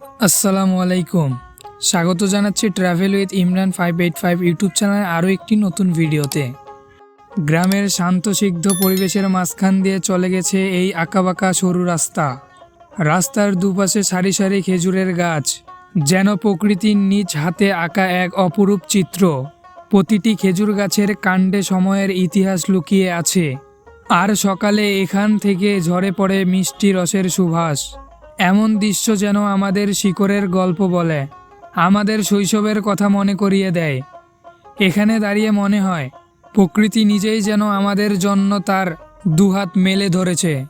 আসসালামু আলাইকুম। স্বাগত জানাচ্ছি travel with Imran five eight five YouTube চ্যানেলের আরও একটি নতুন ভিডিওতে। গ্রামের শান্তসিগ্ধ পরিবেশের মাঝখান দিয়ে চলে গেছে এই আঁকাবাঁকা সরু রাস্তা। রাস্তার দুপাশে সারি সারি খেজুরের গাছ, যেন প্রকৃতির নিজ হাতে আঁকা এক অপরূপ চিত্র। প্রতিটি খেজুর গাছের কাণ্ডে সময়ের ইতিহাস লুকিয়ে আছে। আর সকালে এখান থেকে ঝরে পড়ে মিষ্টি রসের সুভাষ এমন দৃশ্য যেন আমাদের শিকড়ের গল্প বলে, আমাদের শৈশবের কথা মনে করিয়ে দেয়। এখানে দাঁড়িয়ে মনে হয়, প্রকৃতি নিজেই যেন আমাদের জন্য তার দুহাত মেলে ধরেছে।